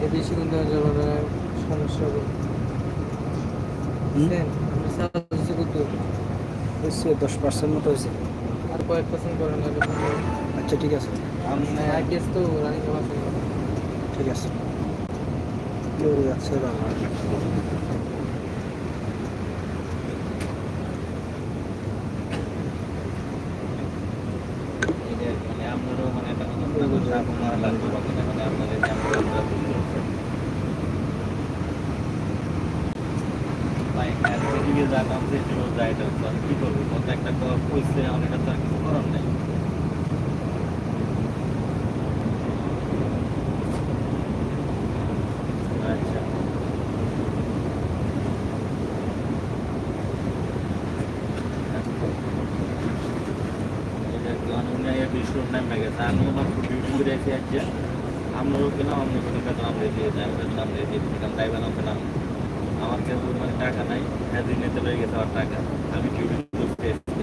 যাবে সমস্যা হবে হুম? বুঝছেন? আপনি কত হয়েছে দশ পার্সেন্ট মতো হয়েছে। আর কয়েক পার্সেন্ট করেন না আচ্ছা ঠিক আছে। আমি আইপিএস তো রানিং আছে ঠিক আছে। দৌড়ে যাচ্ছে বাবা মানে আপনারও মানে একটা কথা চাপ মারা লাগবে বা কিনা মানে আপনার এই যে আমরা আমরা বুঝতে পারছি। দিকে যা করব? কত একটা ক- কইছে, আমার তো আর কিছু করার নাই। আচ্ছা। বিষ্ণুর নাম গেছে আমি আমার ডিউটি করে এসে আজকে আমরাও কিনা অন্য কোনো বেতন আমরা দিয়ে বেতন আমরা দিয়ে দিচ্ছিলাম তাই বেতন পেলাম আমার কাছে মানে টাকা নাই হ্যাঁ নিতে রয়ে গেছে আমার টাকা। আমি ডিউটি করতে এসেছি?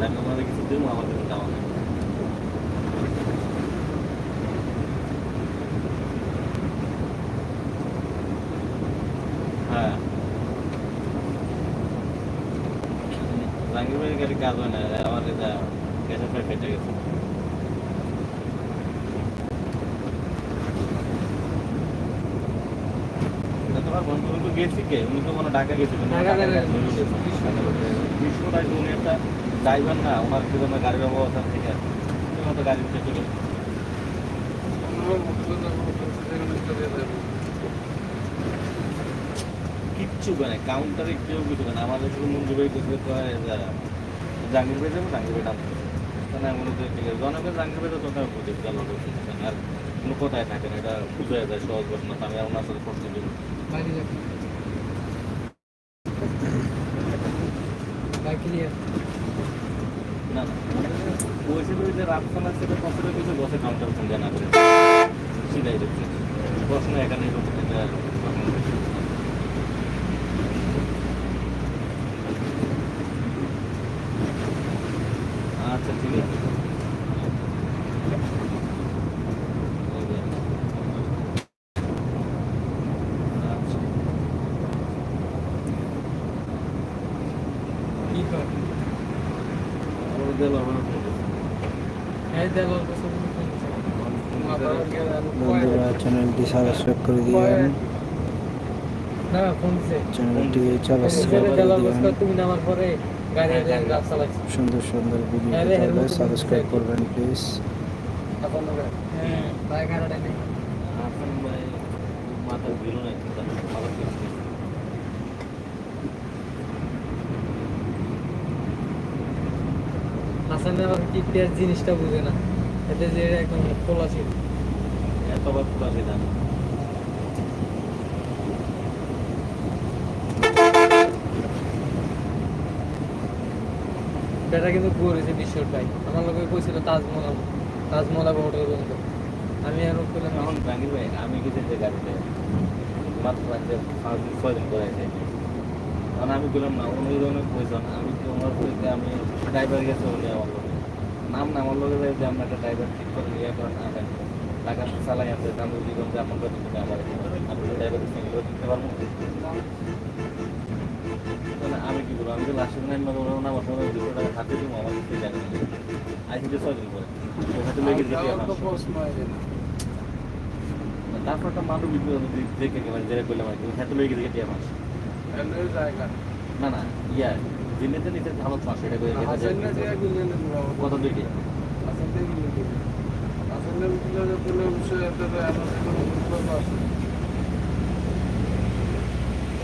আমি আমাদের কিছু দেবো, আমার কিছু দেওয়া নেই। হ্যাঁ। ভাইয়ের গাড়ি কাজ হয় না, আমার পাইপ ফেটে গেছে। তোমার বন্ধু বন্ধু গেছি কে? উনি তো মানে ঢাকা গেছিল ঢাকা উনি একটা ড্রাইভার না ওনার কি জন্য গাড়ি ব্যবস্থা থেকে। মতো গাড়ি উঠে চলে কিচ্ছু করে কাউন্টারে কেউ কিছু করে না। আমাদের শুধু মঞ্জু ভাই করতে কয় যে, জাহাঙ্গীর ভাই যাব জাহাঙ্গীর ভাই নামতে তো গেল আর কোনো কথায় থাকে না এটা বুঝে যায় সহজ ঘটনা আমি আর ওনার সাথে প্রশ্ন দিব বাইরে যাবে বাইক ক্লিয়ার না না। যে রাজস্থান আছে সেটা কিছু বসে কাউন্টার ফোন জানা করে? সেটাই দেখছি। প্রশ্ন এখানে প্রশ্ন। আচ্ছা ঠিক আছে আচ্ছা কি কর আমার দিল আমার হ্যাঁ দেখ অল্প সময় বন্ধুরা চ্যানেলটি সাবস্ক্রাইব করে দিবেন না ফোন চ্যানেলটি সাবস্ক্রাইব করে দেওয়ার তুমি নামার পরে গাড়ি গাড়ি চালাচ্ছি সুন্দর সুন্দর ভিডিও হ্যাঁ সাবস্ক্রাইব করবেন প্লিজ হ্যাঁ হাসান ভাই মাথা না কিন্তু আমি ভালো খেলছি হাসান আবার কি জিনিসটা বুঝে না। এতে যে একদম খোলা ছিল। এতবার তো আমি জানি বেটা কিন্তু ঘুরেছে বিশ্বর ভাই। আমার লোকে কইছিল তাজমহল তাজমহল আবো হোটেল বন্ধ। আমি আর করলাম এখন জানি ভাই আমি গেছি যে গাড়িতে মাত্র পাঁচ ছয় দিন করে কারণ আমি বললাম, না উনি অনেক প্রয়োজন আমি কি ওনার পরিচয় আমি ড্রাইভার গেছে উনি আমার লোকে নাম না, আমার লোকে যে আমরা একটা ড্রাইভার ঠিক করে ইয়ে করেন আনেন টাকা চালাই আছে আমি জীবন যে আপনার কথা দিতে আমার আপনি সঙ্গে করে দিতে পারব। তাহলে আমি কি বলব, আমি তো লাস্টের দিন না ওরা না বসে ওরা দুশো টাকা হাতে দিব, আমার কিছু জানি না আজ থেকে ছয় দিন করে হাতে লেগে যেতে তারপর একটা মানুষ দেখে গেলাম যেটা করলাম আর কি হ্যাঁ তো লেগে দেখে মাস না না ইয়া জিনিসটা নিতে ভালো পাঁচ এটা করে কত দিকে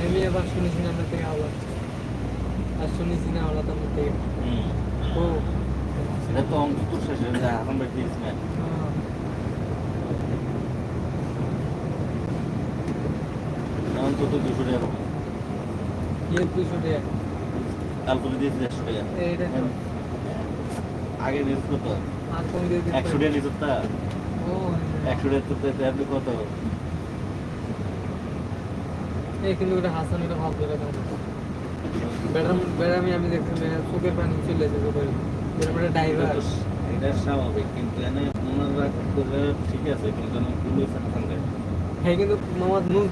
আমি আবার শুনেছি না আপনার থেকে আওয়াজ আর শুনেছি না আওয়াজ আপনার থেকে হুম। ও। এটা তো অঙ্ক তো শেষ হয়ে যায় এখন বাকি ইসমাইল। এখন তো তো দুশো টাকা। ইয়ে দুশো টাকা তারপরে দিয়েছি দেড়শো টাকা। আগে নিউজ কত আর কম দিয়ে দিতে? একশো টাকা নিউজ তা। একশো টাকা তো আপনি কত? এই কিন্তু ওটা হাসান এটা ভাব ধরে বেড়াম বেড়ামি আমি দেখছি চোখের পানি চলে এরকম একটা ড্রাইভার এটা স্বাভাবিক কিন্তু এনে ওনারা করে ঠিক আছে কিন্তু পুলিশ হাসান হ্যাঁ কিন্তু নুন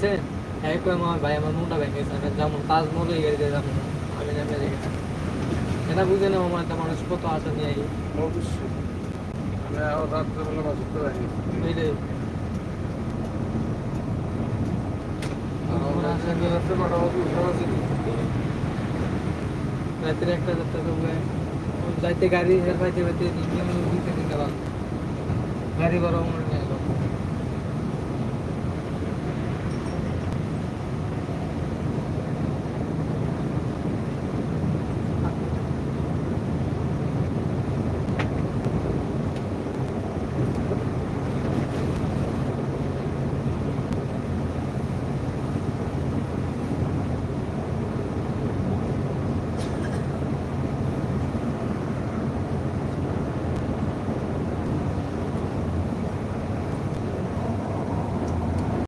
হ্যাঁ কয় মামা ভাই আমার নুনটা ভেঙে গেছে আমি যেমন তাজমহল এই গাড়িতে যাব না আমি যাবে এটা বুঝে না মামা একটা মানুষ কত আশা নিয়ে আই অবশ্যই আমি আরও রাত্রেবেলা বাজে তো রাখি এইটাই আমার আশা করে রাত্রে বারো বাজে উঠে আছে রাত্রে একটা চারটা তো যাইতে গাড়ি হের পাইতে পাইতে তিনটে দুইতে তিনটা বাজে গাড়ি বড় মনে নেই